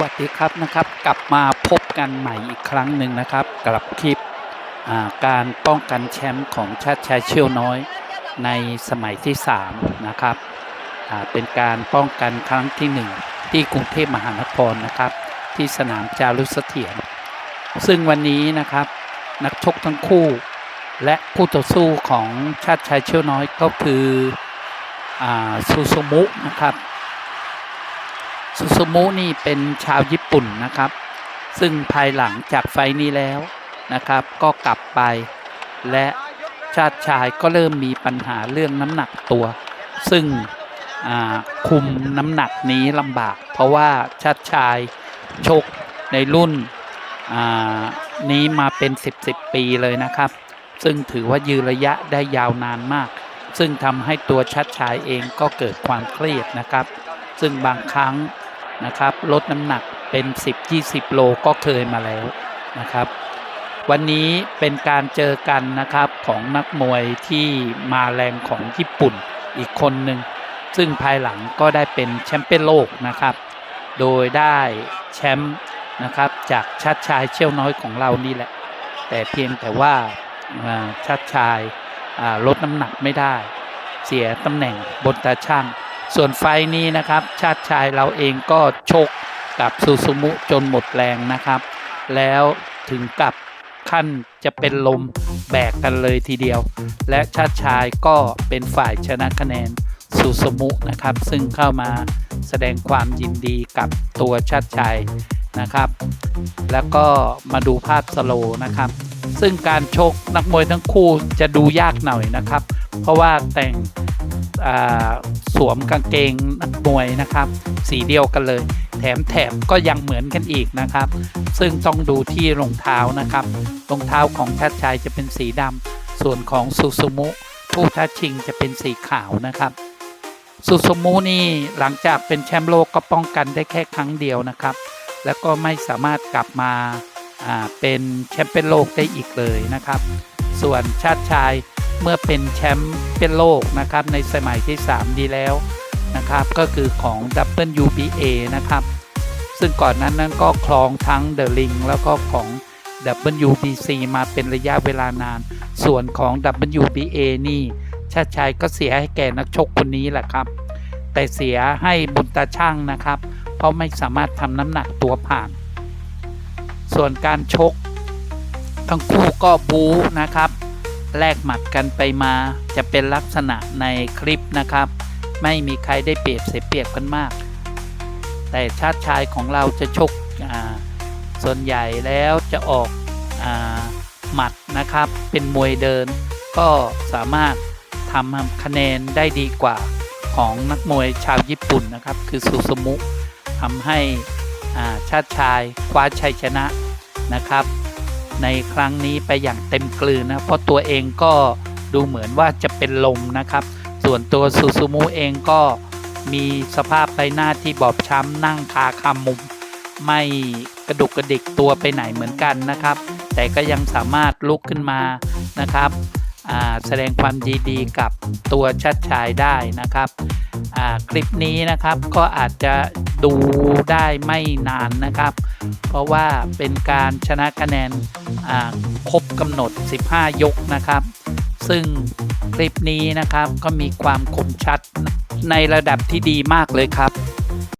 วัสดีครับนะครับ กลับมาพบกันใหม่อีกครั้งหนึ่งนะครับ กับคลิปการป้องกันแชมป์ของชาติชายเชี่ยวน้อยในสมัยที่ 3 นะครับเป็นการป้องกันครั้งที่ 1 ที่กรุงเทพมหานครนะครับ ที่สนามจารุเสถียรซึ่งวันนี้นะครับนักชกทั้งคู่ และคู่ต่อสู้ของชาติชายเชี่ยวน้อยก็คืออซูซูมุนะครับ ซูซูมุนี่เป็นชาวญี่ปุ่นนะครับ ซึ่งภายหลังจากไฟนี้แล้วนะครับ ก็กลับไป และชาติชายก็เริ่มมีปัญหาเรื่องน้ำหนักตัว ซึ่งคุมน้ำหนักนี้ลำบาก เพราะว่าชาติชายชกในรุ่นนี้มาเป็น 10 10ปีเลยนะครับ ซึ่งถือว่ายืนระยะได้ยาวนานมาก ซึ่งทำให้ตัวชาติชายเองก็เกิดความเครียดนะครับ ซึ่งบางครั้ง นะครับลดน้ำหนักเป็น 10-20 โลก็เคยมาแล้วนะครับ วันนี้เป็นการเจอกันนะครับของนักมวยที่มาแรงของญี่ปุ่นอีกคนหนึ่ง ซึ่งภายหลังก็ได้เป็นแชมป์เปี้ยนโลกนะครับ โดยได้แชมป์นะครับจากชาติชายเชี่ยวน้อยของเรานี่แหละ แต่เพียงแต่ว่าชาติชายลดน้ำหนักไม่ได้ เสียตำแหน่งบนตาช่าง ส่วนไฟนี้นะครับ ชาติชายเราเองก็ชกกับซูซูมุจนหมดแรงนะครับ แล้วถึงกับขั้นจะเป็นลมแบกกันเลยทีเดียว และชาติชายก็เป็นฝ่ายชนะคะแนนซูซูมุนะครับ ซึ่งเข้ามาแสดงความยินดีกับตัวชาติชายนะครับ แล้วก็มาดูภาพสโลนะครับ ซึ่งการชกนักมวยทั้งคู่จะดูยากหน่อยนะครับ เพราะว่าแต่ง สวมกางเกงนักมวยนะครับ สีเดียวกันเลย แถมแถบก็ยังเหมือนกันอีกนะครับ ซึ่งต้องดูที่รองเท้านะครับรองเท้าของชาติชายจะเป็นสีดำส่วนของซูซูมุผู้ท้าชิงจะเป็นสีขาวนะครับซูซูมุนี่หลังจากเป็นแชมป์โลกก็ป้องกันได้แค่ครั้งเดียวนะครับ แล้วก็ไม่สามารถกลับมาอ่าเป็นแชมป์เป็นโลกได้อีกเลยนะครับ ส่วนชาติชาย เมื่อเป็นแชมป์เป็นโลกนะครับในสมัยที่ 3 ดีแล้วนะครับก็คือของ WBA นะครับซึ่งก่อนนั้นนั้นก็ครองทั้ง The Ring แล้วก็ของ WBC มาเป็นระยะเวลานาน ส่วนของ WBA นี่ชาติชายก็เสียให้แก่นักชกคนนี้แหละครับ แต่เสียให้บุญตาช่างนะครับ เพราะไม่สามารถทำน้ำหนักตัวผ่าน ส่วนการชก ทั้งคู่ก็บู๊นะครับ แลกหมัดกันไปมาจะเป็นลักษณะในคลิปนะครับ ไม่มีใครได้เปรียบเสียเปรียบกันมาก แต่ชาติชายของเราจะชกส่วนใหญ่แล้วจะออกอหมัดนะครับ เป็นมวยเดิน ก็สามารถทำคะแนนได้ดีกว่าของนักมวยชาวญี่ปุ่นนะครับ คือซูซูมุทำให้ชาติชายคว้าชัยชนะนะครับ ในครั้งนี้ไปอย่างเต็มกลืนนะเพราะตัวเองก็ดูเหมือนว่าจะเป็นลมนะครับ ส่วนตัวซูซูมุเองก็มีสภาพใบหน้าที่บอบช้ำนั่งคาคามุม ไม่กระดุกกระดิกตัวไปไหนเหมือนกันนะครับ แต่ก็ยังสามารถลุกขึ้นมานะครับแสดงความยินดีกับตัวชัดชายได้นะครับ คลิปนี้นะครับก็อาจจะดูได้ไม่นานนะครับ เพราะว่าเป็นการชนะคะแนนครบกำหนด 15 ยกนะครับ ซึ่งคลิปนี้นะครับก็มีความคมชัดในระดับที่ดีมากเลยครับ